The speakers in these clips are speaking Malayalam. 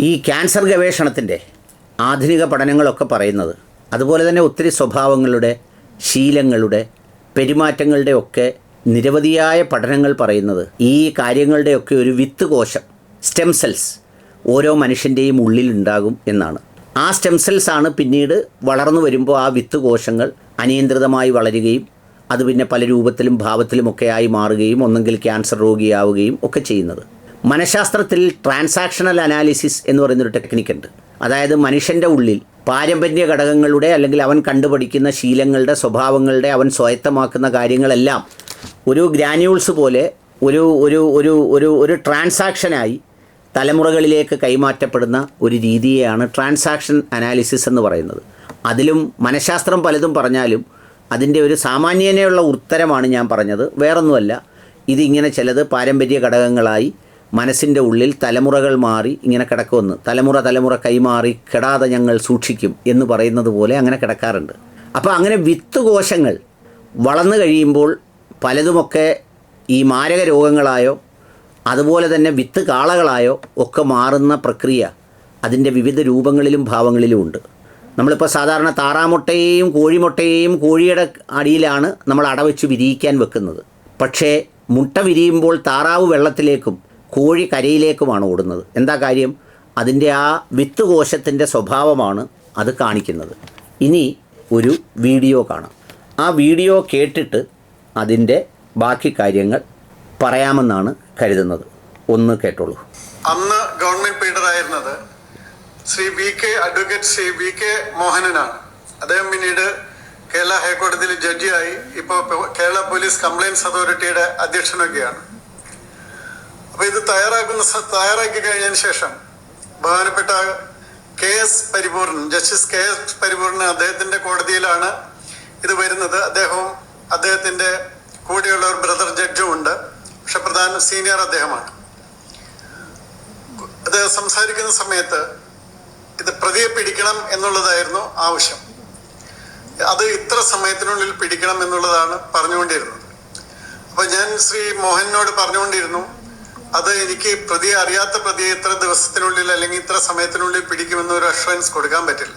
ഈ ക്യാൻസർ ഗവേഷണത്തിന്റെ ആധുനിക പഠനങ്ങളൊക്കെ പറയുന്നത് അതുപോലെ തന്നെ ഒത്തിരി സ്വഭാവങ്ങളുടെ ശീലങ്ങളുടെ പെരുമാറ്റങ്ങളുടെ ഒക്കെ നിരവധിയായ പഠനങ്ങൾ പറയുന്നത് ഈ കാര്യങ്ങളുടെയൊക്കെ ഒരു വിത്ത് കോശം സ്റ്റെം സെൽസ് ഓരോ മനുഷ്യന്റെയും ഉള്ളിലുണ്ടാകും എന്നാണ്. ആ സ്റ്റെം സെൽസ് ആണ് പിന്നീട് വളർന്നു വരുമ്പോൾ ആ വിത്ത് കോശങ്ങൾ അനിയന്ത്രിതമായി വളരുകയും അത് പിന്നെ പല രൂപത്തിലും ഭാവത്തിലുമൊക്കെ ആയി മാറുകയും ഒന്നെങ്കിൽ ക്യാൻസർ രോഗിയാവുകയും ഒക്കെ ചെയ്യുന്നത്. മനഃശാസ്ത്രത്തിൽ ട്രാൻസാക്ഷണൽ അനാലിസിസ് എന്ന് പറയുന്നൊരു ടെക്നിക്കുണ്ട് അതായത് മനുഷ്യന്റെ ഉള്ളിൽ പാരമ്പര്യ ഘടകങ്ങളുടെ അല്ലെങ്കിൽ അവൻ കണ്ടുപഠിക്കുന്ന ശീലങ്ങളുടെ സ്വഭാവങ്ങളുടെ അവൻ സ്വായത്തമാക്കുന്ന കാര്യങ്ങളെല്ലാം ഒരു ഗ്രാന്യൂൾസ് പോലെ ഒരു ഒരു ഒരു ഒരു ഒരു ട്രാൻസാക്ഷനായി തലമുറകളിലേക്ക് കൈമാറ്റപ്പെടുന്ന ഒരു രീതിയെയാണ് ട്രാൻസാക്ഷൻ അനാലിസിസ് എന്ന് പറയുന്നത്. അതിലും മനഃശാസ്ത്രം പലതും പറഞ്ഞാലും അതിന്റെ ഒരു സാമാന്യനെയുള്ള ഉത്തരമാണ് ഞാൻ പറഞ്ഞത്. വേറൊന്നുമല്ല. ഇതിങ്ങനെ ചിലത് പാരമ്പര്യ ഘടകങ്ങളായി മനസ്സിന്റെ ഉള്ളിൽ തലമുറകൾ മാറി ഇങ്ങനെ കിടക്കുമെന്ന്. തലമുറ തലമുറ കൈമാറി കെടാതെ ഞങ്ങൾ സൂക്ഷിക്കും എന്ന് പറയുന്നത് പോലെ അങ്ങനെ കിടക്കാറുണ്ട്. അപ്പോൾ അങ്ങനെ വിത്ത് കോശങ്ങൾ വളർന്നു കഴിയുമ്പോൾ പലതുമൊക്കെ ഈ മാരക രോഗങ്ങളായോ അതുപോലെ തന്നെ വിത്ത് കാളകളായോ ഒക്കെ മാറുന്ന പ്രക്രിയ അതിന്റെ വിവിധ രൂപങ്ങളിലും ഭാവങ്ങളിലും ഉണ്ട്. നമ്മളിപ്പോൾ സാധാരണ താറാമുട്ടയെയും കോഴിമുട്ടയെയും കോഴിയുടെ അടിയിലാണ് നമ്മൾ അടവെച്ച് വിരിയിക്കാൻ വെക്കുന്നത്. പക്ഷേ മുട്ട വിരിയുമ്പോൾ താറാവ് വെള്ളത്തിലേക്കും കോഴി കരയിലേക്കുമാണ് ഓടുന്നത്. എന്താ കാര്യം? അതിന്റെ ആ വിത്ത് കോശത്തിന്റെ സ്വഭാവമാണ് അത് കാണിക്കുന്നത്. ഇനി ഒരു വീഡിയോ കാണാം. ആ വീഡിയോ കേട്ടിട്ട് അതിന്റെ ബാക്കി കാര്യങ്ങൾ പറയാമെന്നാണ് കരുതുന്നത്. ഒന്ന് കേട്ടോളൂ. അന്ന് government പീഡറായിരുന്നത് Shri V K advocate Shri V K മോഹനനാണ്. അദ്ദേഹം പിന്നീട് കേരള ഹൈക്കോടതിയിൽ ജഡ്ജിയായി. ഇപ്പോൾ കേരള പോലീസ് കംപ്ലയിൻസ് അതോറിറ്റിയുടെ അധ്യക്ഷനൊക്കെയാണ്. അപ്പൊ ഇത് തയ്യാറാക്കുന്ന തയ്യാറാക്കി കഴിഞ്ഞതിന് ശേഷം ബഹുമാനപ്പെട്ട K S Paripoornan justice K S Paripoornan അദ്ദേഹത്തിന്റെ കോടതിയിലാണ് ഇത് വരുന്നത്. അദ്ദേഹവും അദ്ദേഹത്തിന്റെ കൂടെയുള്ള ഒരു ബ്രദർ ജഡ്ജും ഉണ്ട്. പക്ഷെ പ്രധാന സീനിയർ അദ്ദേഹമാണ്. അദ്ദേഹം സംസാരിക്കുന്ന സമയത്ത് ഇത് പ്രതിയെ പിടിക്കണം എന്നുള്ളതായിരുന്നു ആവശ്യം. അത് ഇത്ര സമയത്തിനുള്ളിൽ പിടിക്കണം എന്നുള്ളതാണ് പറഞ്ഞുകൊണ്ടിരുന്നത്. അപ്പൊ ഞാൻ ശ്രീ മോഹനോട് പറഞ്ഞുകൊണ്ടിരുന്നു അത് എനിക്ക് പ്രതിയെ അറിയാത്ത പ്രതിയെ ഇത്ര ദിവസത്തിനുള്ളിൽ അല്ലെങ്കിൽ ഇത്ര സമയത്തിനുള്ളിൽ പിടിക്കുമെന്ന് ഒരു അഷുറൻസ് കൊടുക്കാൻ പറ്റില്ല.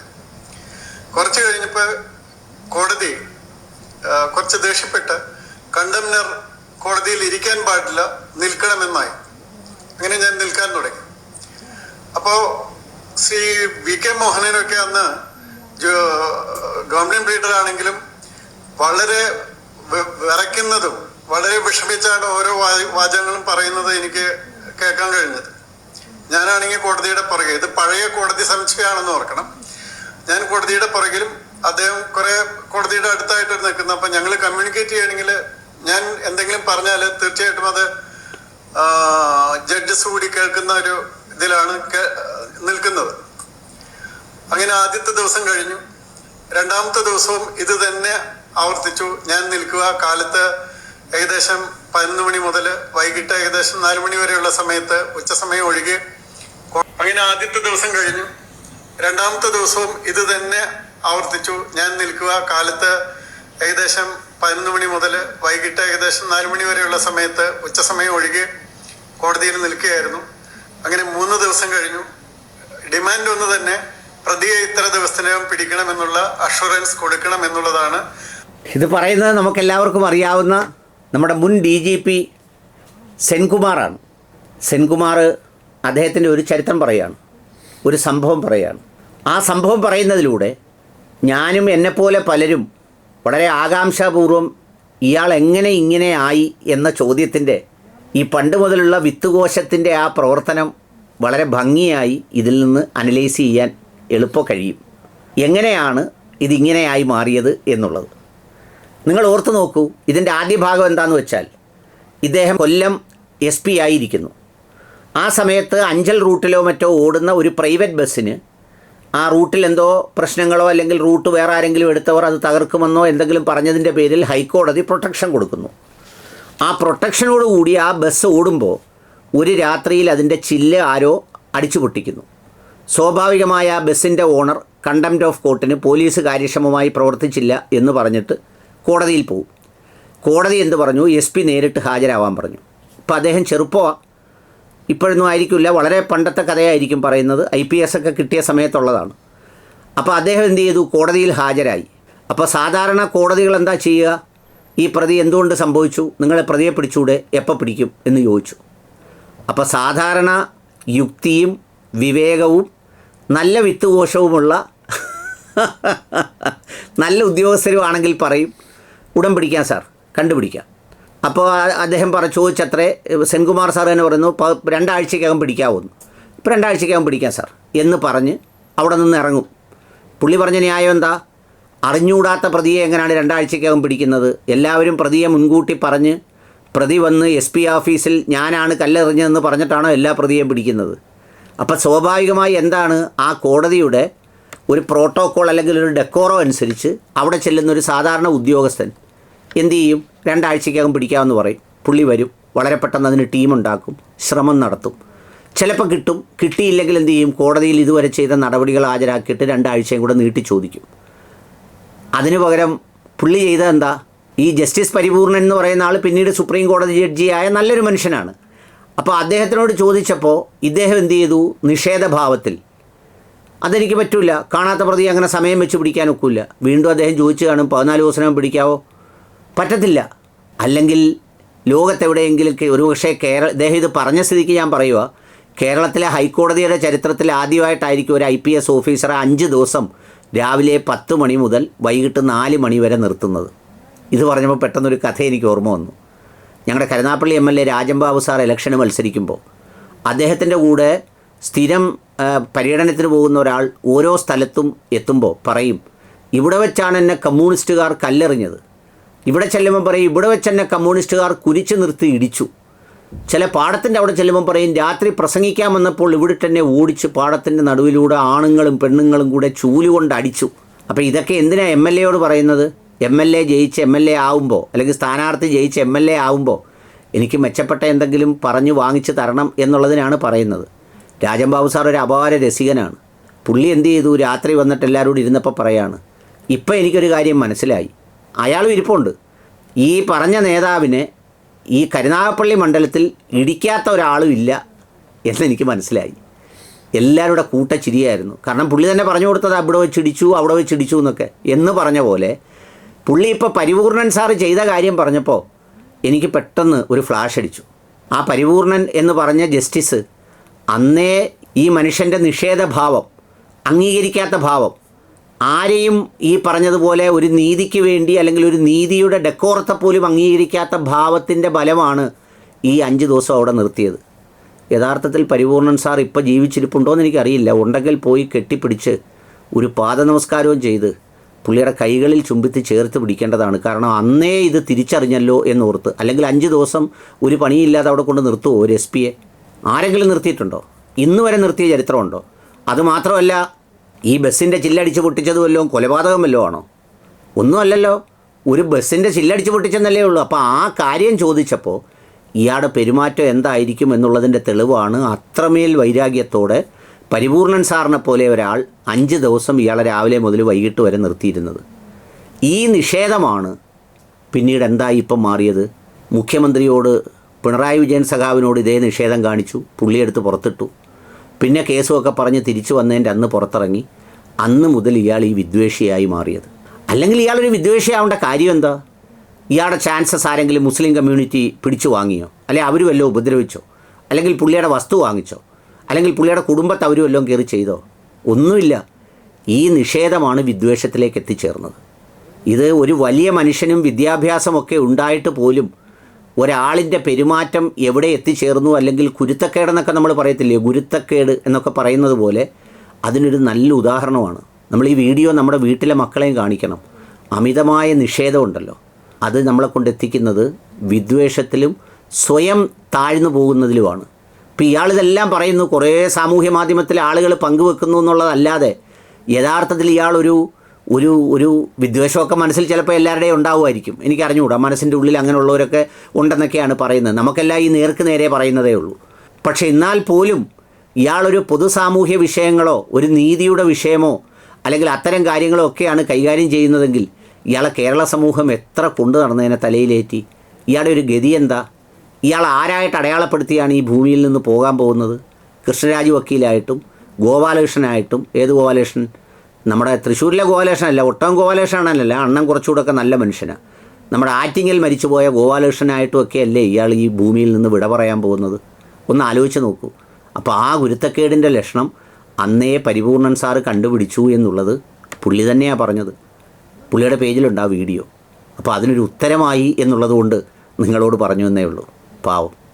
കുറച്ച് കഴിഞ്ഞപ്പോ കോടതി കുറച്ച് ദേഷ്യപ്പെട്ട് കണ്ടംനർ കോടതിയിൽ ഇരിക്കാൻ പാടില്ല നിൽക്കണമെന്നായി. അങ്ങനെ ഞാൻ നിൽക്കാൻ തുടങ്ങി. അപ്പോ ശ്രീ വി കെ മോഹനനൊക്കെ അന്ന് ഗവൺമെന്റ് ലീഡർ ആണെങ്കിലും വളരെ വിറയ്ക്കുന്നതും വളരെ വിഷമിച്ചാണ് ഓരോ വാചകങ്ങളും പറയുന്നത് എനിക്ക് കേൾക്കാൻ കഴിഞ്ഞത്. ഞാനാണെങ്കിൽ കോടതിയുടെ പുറകെ ഇത് പഴയ കോടതി സമുച്ചയമാണെന്ന് ഓർക്കണം. ഞാൻ കോടതിയുടെ പുറകിലും അദ്ദേഹം കുറെ കോടതിയുടെ അടുത്തായിട്ട് നിൽക്കുന്നത് അപ്പൊ ഞങ്ങൾ കമ്മ്യൂണിക്കേറ്റ് ചെയ്യണമെങ്കിൽ ഞാൻ എന്തെങ്കിലും പറഞ്ഞാൽ തീർച്ചയായിട്ടും അത് ജഡ്ജസ് കൂടി കേൾക്കുന്ന ഒരു ഇതിലാണ് നിൽക്കുന്നത്. അങ്ങനെ ആദ്യത്തെ ദിവസം കഴിഞ്ഞു. രണ്ടാമത്തെ ദിവസവും ഇത് തന്നെ ആവർത്തിച്ചു. ഞാൻ നിൽക്കുക കാലത്ത് ഏകദേശം പതിനൊന്ന് മണി മുതൽ വൈകിട്ട് ഏകദേശം നാല് മണി വരെയുള്ള സമയത്ത് ഉച്ച സമയം ഒഴികെ അങ്ങനെ ആദ്യത്തെ ദിവസം കഴിഞ്ഞു. രണ്ടാമത്തെ ദിവസവും ഇത് തന്നെ ആവർത്തിച്ചു. ഞാൻ നിൽക്കുക കാലത്ത് ഏകദേശം പതിനൊന്ന് മണി മുതൽ വൈകിട്ട് ഏകദേശം നാല് മണി വരെയുള്ള സമയത്ത് ഉച്ച സമയം ഒഴികെ കോടതിയിൽ നിൽക്കുകയായിരുന്നു. അങ്ങനെ മൂന്ന് ദിവസം കഴിഞ്ഞു. ഡിമാൻഡ് ഒന്ന് തന്നെ പ്രതിയെ ഇത്ര ദിവസത്തിനകം പിടിക്കണമെന്നുള്ള അഷുറൻസ് കൊടുക്കണം എന്നുള്ളതാണ് ഇത് പറയുന്നത് നമുക്കെല്ലാവർക്കും അറിയാവുന്ന നമ്മുടെ മുൻ ഡി ജി പി സെൻകുമാറാണ്. സെൻകുമാർ അദ്ദേഹത്തിന്റെ ഒരു ചരിത്രം പറയുകയാണ്. ഒരു സംഭവം പറയുകയാണ്. ആ സംഭവം പറയുന്നതിലൂടെ ഞാനും എന്നെപ്പോലെ പലരും വളരെ ആകാംക്ഷാപൂർവം ഇയാൾ എങ്ങനെ ഇങ്ങനെ ആയി എന്ന ചോദ്യത്തിന്റെ ഈ പണ്ട് മുതലുള്ള വിത്തുകോശത്തിന്റെ ആ പ്രവർത്തനം വളരെ ഭംഗിയായി ഇതിൽ നിന്ന് അനലൈസ് ചെയ്യാൻ എളുപ്പം കഴിയും. എങ്ങനെയാണ് ഇതിങ്ങനെയായി മാറിയത് എന്നുള്ളത്. നിങ്ങൾ ഓർത്തു നോക്കൂ ഇതിന്റെ ആദ്യ ഭാഗം എന്താണെന്ന് വെച്ചാൽ ഇദ്ദേഹം കൊല്ലം എസ് പി ആയിരിക്കുന്നു. ആ സമയത്ത് അഞ്ചൽ റൂട്ടിലോ മറ്റോ ഓടുന്ന ഒരു പ്രൈവറ്റ് ബസ്സിന് ആ റൂട്ടിൽ എന്തോ പ്രശ്നങ്ങളോ അല്ലെങ്കിൽ റൂട്ട് വേറെ ആരെങ്കിലും എടുത്തവർ അത് തകർക്കുമെന്നോ എന്തെങ്കിലും പറഞ്ഞതിന്റെ പേരിൽ ഹൈക്കോടതി പ്രൊട്ടക്ഷൻ കൊടുക്കുന്നു. ആ പ്രൊട്ടക്ഷനോടുകൂടി ആ ബസ് ഓടുമ്പോൾ ഒരു രാത്രിയിൽ അതിന്റെ ചില്ല് ആരോ അടിച്ചു പൊട്ടിക്കുന്നു. സ്വാഭാവികമായ ബസ്സിന്റെ ഓണർ കണ്ടംപ്റ്റ് ഓഫ് കോർട്ടിന് പോലീസ് കാര്യക്ഷമമായി പ്രവർത്തിച്ചില്ല എന്ന് പറഞ്ഞിട്ട് കോടതിയിൽ പോകും കോടതി എന്ത് പറഞ്ഞു? എസ് പി നേരിട്ട് ഹാജരാവാൻ പറഞ്ഞു. അപ്പോൾ അദ്ദേഹം ചെറുപ്പമാണ് ഇപ്പോഴൊന്നും ആയിരിക്കില്ല. വളരെ പണ്ടത്തെ കഥയായിരിക്കും പറയുന്നത്. ഐ പി എസ് ഒക്കെ കിട്ടിയ സമയത്തുള്ളതാണ്. അപ്പോൾ അദ്ദേഹം എന്ത് ചെയ്തു? കോടതിയിൽ ഹാജരായി. അപ്പോൾ സാധാരണ കോടതികൾ എന്താ ചെയ്യുക? ഈ പ്രതി എന്തുകൊണ്ട് സംഭവിച്ചു? നിങ്ങളെ പ്രതിയെ പിടിച്ചൂടെ? എപ്പോൾ പിടിക്കും? എന്ന് ചോദിച്ചു. അപ്പോൾ സാധാരണ യുക്തിയും വിവേകവും നല്ല വിത്തുകോശവുമുള്ള നല്ല ഉദ്യോഗസ്ഥരുമാണെങ്കിൽ പറയും ഉടൻ പിടിക്കാം സാർ. കണ്ടുപിടിക്കാം. അപ്പോൾ അദ്ദേഹം പറ ചോദിച്ചത്രേ സെൻകുമാർ സാർ തന്നെ പറയുന്നു രണ്ടാഴ്ചയ്ക്കകം പിടിക്കാവുന്നു. ഇപ്പോൾ രണ്ടാഴ്ചക്കകം പിടിക്കാം സാർ എന്ന് പറഞ്ഞ് അവിടെ നിന്ന് ഇറങ്ങും. പുള്ളി പറഞ്ഞ ന്യായം എന്താ? അറിഞ്ഞുകൂടാത്ത പ്രതിയെ എങ്ങനെയാണ് രണ്ടാഴ്ചക്കകം പിടിക്കുന്നത്? എല്ലാവരും പ്രതിയെ മുൻകൂട്ടി പറഞ്ഞ് പ്രതി വന്ന് എസ് പി ഓഫീസിൽ ഞാനാണ് കല്ലെറിഞ്ഞതെന്ന് പറഞ്ഞിട്ടാണോ എല്ലാ പ്രതിയെയും പിടിക്കുന്നത്? അപ്പോൾ സ്വാഭാവികമായി എന്താണ്? ആ കോടതിയുടെ ഒരു പ്രോട്ടോക്കോൾ അല്ലെങ്കിൽ ഒരു ഡെക്കോറോ അനുസരിച്ച് അവിടെ ചെല്ലുന്ന ഒരു സാധാരണ ഉദ്യോഗസ്ഥൻ എന്ത് ചെയ്യും രണ്ടാഴ്ചക്കകം പിടിക്കാമെന്ന് പറയും. പുള്ളി വരും. വളരെ പെട്ടെന്ന് അതിന് ടീമുണ്ടാക്കും ശ്രമം നടത്തും. ചിലപ്പോൾ കിട്ടും. കിട്ടിയില്ലെങ്കിൽ എന്ത് ചെയ്യും? കോടതിയിൽ ഇതുവരെ ചെയ്ത നടപടികൾ ഹാജരാക്കിയിട്ട് രണ്ടാഴ്ചയും കൂടെ നീട്ടി ചോദിക്കും. അതിനു പകരം പുള്ളി ചെയ്തതെന്താ ഈ ജസ്റ്റിസ് പരിപൂർണൻ എന്ന് പറയുന്ന ആൾ പിന്നീട് സുപ്രീം കോടതി ജഡ്ജിയായ നല്ലൊരു മനുഷ്യനാണ്. അപ്പോൾ അദ്ദേഹത്തിനോട് ചോദിച്ചപ്പോൾ ഇദ്ദേഹം എന്ത് ചെയ്തു? നിഷേധഭാവത്തിൽ. അതെനിക്ക് പറ്റില്ല കാണാത്ത പ്രതി അങ്ങനെ സമയം വെച്ച് പിടിക്കാൻ ഒക്കില്ല വീണ്ടും അദ്ദേഹം ചോദിച്ചു കാണും പതിനാല് ദിവസം പിടിക്കാവോ? പറ്റത്തില്ല. അല്ലെങ്കിൽ ലോകത്തെവിടെയെങ്കിലും ഒരു ഒരുപക്ഷേ കേരള ഇദ്ദേഹം ഇത് പറഞ്ഞ സ്ഥിതിക്ക് ഞാൻ പറയുക കേരളത്തിലെ ഹൈക്കോടതിയുടെ ചരിത്രത്തിൽ ആദ്യമായിട്ടായിരിക്കും ഒരു ഐ പി എസ് ഓഫീസറെ അഞ്ച് ദിവസം രാവിലെ പത്ത് മണി മുതൽ വൈകിട്ട് നാല് മണി വരെ നിർത്തുന്നത്. ഇത് പറഞ്ഞപ്പോൾ പെട്ടെന്നൊരു കഥ എനിക്ക് ഓർമ്മ വന്നു. ഞങ്ങളുടെ Karunagappally M L A Rajambabu sir ഇലക്ഷന് മത്സരിക്കുമ്പോൾ അദ്ദേഹത്തിന്റെ കൂടെ സ്ഥിരം പര്യടനത്തിന് പോകുന്ന ഒരാൾ ഓരോ സ്ഥലത്തും എത്തുമ്പോൾ പറയും ഇവിടെ വെച്ചാണ് എന്നെ കമ്മ്യൂണിസ്റ്റുകാർ കല്ലെറിഞ്ഞത്. ഇവിടെ ചെല്ലുമ്പോൾ പറയും ഇവിടെ വെച്ച് തന്നെ കമ്മ്യൂണിസ്റ്റുകാർ കുരിച്ചു നിർത്തി ഇടിച്ചു. ചില പാടത്തിന്റെ അവിടെ ചെല്ലുമ്പോൾ പറയും രാത്രി പ്രസംഗിക്കാൻ വന്നപ്പോൾ ഇവിടെ തന്നെ ഓടിച്ച് പാടത്തിന്റെ നടുവിലൂടെ ആണുങ്ങളും പെണ്ണുങ്ങളും കൂടെ ചൂലുകൊണ്ട് അടിച്ചു. അപ്പോൾ ഇതൊക്കെ എന്തിനാണ് എം എൽ എയോട് പറയുന്നത്? എം എൽ എ ജയിച്ച് എം എൽ എ ആവുമ്പോൾ അല്ലെങ്കിൽ സ്ഥാനാർത്ഥി ജയിച്ച് എം എൽ എ ആവുമ്പോൾ എനിക്ക് മെച്ചപ്പെട്ട എന്തെങ്കിലും പറഞ്ഞു വാങ്ങിച്ച് തരണം എന്നുള്ളതിനാണ് പറയുന്നത്. രാജംബാബു സാർ ഒരു അപാര രസികനാണ്. പുള്ളി എന്ത് ചെയ്തു? രാത്രി വന്നിട്ട് എല്ലാവരോടും ഇരുന്നപ്പോൾ പറയാണ്. ഇപ്പം എനിക്കൊരു കാര്യം മനസ്സിലായി. അയാളും ഇരിപ്പുണ്ട്. ഈ പറഞ്ഞ നേതാവിനെ ഈ കരുനാഗപ്പള്ളി മണ്ഡലത്തിൽ ഇടിക്കാത്ത ഒരാളും ഇല്ല എന്നെനിക്ക് മനസ്സിലായി. എല്ലാവരുടെ കൂട്ടച്ചിരിയായിരുന്നു കാരണം പുള്ളി തന്നെ പറഞ്ഞു കൊടുത്തത് അവിടെ വെച്ചിടിച്ചു അവിടെ വെച്ച് ഇടിച്ചു എന്നൊക്കെ എന്ന് പറഞ്ഞ പോലെ പുള്ളി ഇപ്പോൾ പരിപൂർണൻ സാറ് ചെയ്ത കാര്യം പറഞ്ഞപ്പോൾ എനിക്ക് പെട്ടെന്ന് ഒരു ഫ്ലാഷ് അടിച്ചു. ആ പരിപൂർണൻ എന്ന് പറഞ്ഞ ജസ്റ്റിസ് അന്നേ ഈ മനുഷ്യന്റെ നിഷേധഭാവം അംഗീകരിക്കാത്ത ഭാവം ആരെയും ഈ പറഞ്ഞതുപോലെ ഒരു നീതിക്ക് വേണ്ടി അല്ലെങ്കിൽ ഒരു നീതിയുടെ ഡെക്കോറത്തെ പോലും അംഗീകരിക്കാത്ത ഭാവത്തിന്റെ ബലമാണ് ഈ അഞ്ച് ദിവസം അവിടെ നിർത്തിയത്. യഥാർത്ഥത്തിൽ പരിപൂർണൻ സാർ ഇപ്പോൾ ജീവിച്ചിരിപ്പുണ്ടോ എന്ന് എനിക്കറിയില്ല. ഉണ്ടെങ്കിൽ പോയി കെട്ടിപ്പിടിച്ച് ഒരു പാദ നമസ്കാരവും ചെയ്ത് പുള്ളിയുടെ കൈകളിൽ ചുംബിത്ത് ചേർത്ത് പിടിക്കേണ്ടതാണ്. കാരണം അന്നേ ഇത് തിരിച്ചറിഞ്ഞല്ലോ എന്നോർത്ത്. അല്ലെങ്കിൽ അഞ്ച് ദിവസം ഒരു പണിയില്ലാതെ അവിടെ കൊണ്ട് നിർത്തുമോ ഒരു എസ് പിയെ? ആരെങ്കിലും നിർത്തിയിട്ടുണ്ടോ? ഇന്ന് വരെ നിർത്തിയ ചരിത്രമുണ്ടോ? അതുമാത്രമല്ല ഈ ബസ്സിന്റെ ചില്ലടിച്ച് പൊട്ടിച്ചത് വല്ലതും കൊലപാതകം വല്ലതും ആണോ ഒന്നുമല്ലല്ലോ. ഒരു ബസ്സിന്റെ ചില്ലടിച്ച് പൊട്ടിച്ചെന്നല്ലേ ഉള്ളൂ. അപ്പോൾ ആ കാര്യം ചോദിച്ചപ്പോൾ ഇയാളുടെ പെരുമാറ്റം എന്തായിരിക്കും എന്നുള്ളതിന്റെ തെളിവാണ് അത്രമേൽ വൈരാഗ്യത്തോടെ പരിപൂർണൻ സാറിനെ പോലെ ഒരാൾ അഞ്ച് ദിവസം ഇയാളെ രാവിലെ മുതൽ വൈകിട്ട് വരെ നിർത്തിയിരുന്നത്. ഈ നിഷേധമാണ് പിന്നീട് എന്തായി ഇപ്പം മാറിയത്? മുഖ്യമന്ത്രിയോട് പിണറായി വിജയൻ സഖാവിനോട് ഇതേ നിഷേധം കാണിച്ചു പുള്ളിയെടുത്ത് പുറത്തിട്ടു. പിന്നെ കേസുമൊക്കെ പറഞ്ഞ് തിരിച്ചു വന്നതിന്റെ അന്ന് പുറത്തിറങ്ങി. അന്ന് മുതൽ ഇയാൾ ഈ വിദ്വേഷിയായി മാറിയത്. അല്ലെങ്കിൽ ഇയാളൊരു വിദ്വേഷിയാവേണ്ട കാര്യം എന്താ? ഇയാളുടെ ചാൻസസ് ആരെങ്കിലും മുസ്ലിം കമ്മ്യൂണിറ്റി പിടിച്ചു വാങ്ങിയോ? അല്ലെ അവർ വല്ലതും ഉപദ്രവിച്ചോ? അല്ലെങ്കിൽ പുള്ളിയുടെ വസ്തു വാങ്ങിച്ചോ? അല്ലെങ്കിൽ പുള്ളിയുടെ കുടുംബത്തെ അവർ വല്ലതും കയറി ചെയ്തോ? ഒന്നുമില്ല. ഈ നിഷേധമാണ് വിദ്വേഷത്തിലേക്ക് എത്തിച്ചേർന്നത്. ഇത് ഒരു വലിയ മനുഷ്യനും വിദ്യാഭ്യാസമൊക്കെ ഉണ്ടായിട്ട് പോലും ഒരാളിന്റെ പെരുമാറ്റം എവിടെ എത്തിച്ചേർന്നു അല്ലെങ്കിൽ കുരുത്തക്കേടെന്നൊക്കെ നമ്മൾ പറയത്തില്ലേ? ഗുരുത്തക്കേട് എന്നൊക്കെ പറയുന്നത് പോലെ അതിനൊരു നല്ല ഉദാഹരണമാണ്. നമ്മൾ ഈ വീഡിയോ നമ്മുടെ വീട്ടിലെ മക്കളെയും കാണിക്കണം. അമിതമായ നിഷേധമുണ്ടല്ലോ അത് നമ്മളെ കൊണ്ട് എത്തിക്കുന്നത് വിദ്വേഷത്തിലും സ്വയം താഴ്ന്നു പോകുന്നതിലുമാണ്. ഇപ്പം ഇയാളിതെല്ലാം പറയുന്നു. കുറേ സാമൂഹ്യ മാധ്യമത്തിലെ ആളുകൾ പങ്കുവെക്കുന്നു എന്നുള്ളതല്ലാതെ യഥാർത്ഥത്തിൽ ഇയാളൊരു ഒരു ഒരു വിദ്വേഷമൊക്കെ മനസ്സിൽ ചിലപ്പോൾ എല്ലാവരുടെയും ഉണ്ടാവുമായിരിക്കും. എനിക്ക് അറിഞ്ഞുകൂടാ മനസ്സിന്റെ ഉള്ളിൽ അങ്ങനെയുള്ളവരൊക്കെ ഉണ്ടെന്നൊക്കെയാണ് പറയുന്നത്. നമുക്കെല്ലാം ഈ നേർക്ക് നേരെ പറയുന്നതേ ഉള്ളൂ. പക്ഷേ എന്നാൽ പോലും ഇയാളൊരു പൊതു സാമൂഹ്യ വിഷയങ്ങളോ ഒരു നീതിയുടെ വിഷയമോ അല്ലെങ്കിൽ അത്തരം കാര്യങ്ങളോ ഒക്കെയാണ് കൈകാര്യം ചെയ്യുന്നതെങ്കിൽ ഇയാളെ കേരള സമൂഹം എത്ര കൊണ്ടു നടന്നതിനെ തലയിലേറ്റി? ഇയാളുടെ ഒരു ഗതി എന്താ? ഇയാൾ ആരായിട്ട് അടയാളപ്പെടുത്തിയാണ് ഈ ഭൂമിയിൽ നിന്ന് പോകാൻ പോകുന്നത്? കൃഷ്ണരാജ് വക്കീലായിട്ടും ഗോപാലകൃഷ്ണനായിട്ടും ഏത് ഗോപാലകൃഷ്ണൻ? നമ്മുടെ തൃശ്ശൂരിലെ ഗോപാലകൃഷ്ണനല്ല ഒട്ടകം ഗോപാലകൃഷ്ണനല്ല അണ്ണൻ കുറച്ചുകൂടെയൊക്കെ നല്ല മനുഷ്യനാണ് നമ്മുടെ ആറ്റിങ്ങൽ മരിച്ചുപോയ ഗോപാലകൃഷ്ണനായിട്ടും ഒക്കെ അല്ലേ ഇയാൾ ഈ ഭൂമിയിൽ നിന്ന് വിട പറയാൻ പോകുന്നത്? ഒന്ന് ആലോചിച്ച് നോക്കൂ. അപ്പോൾ ആ ഗുരുത്തക്കേടിന്റെ ലക്ഷണം അന്നേ പരിപൂർണൻ സാറ് കണ്ടുപിടിച്ചു എന്നുള്ളത് പുള്ളി തന്നെയാണ് പറഞ്ഞത്. പുള്ളിയുടെ പേജിലുണ്ട് ആ വീഡിയോ. അപ്പോൾ അതിനൊരു ഉത്തരമായി എന്നുള്ളതുകൊണ്ട് നിങ്ങളോട് പറഞ്ഞു എന്നേ ഉള്ളൂ. പാവം.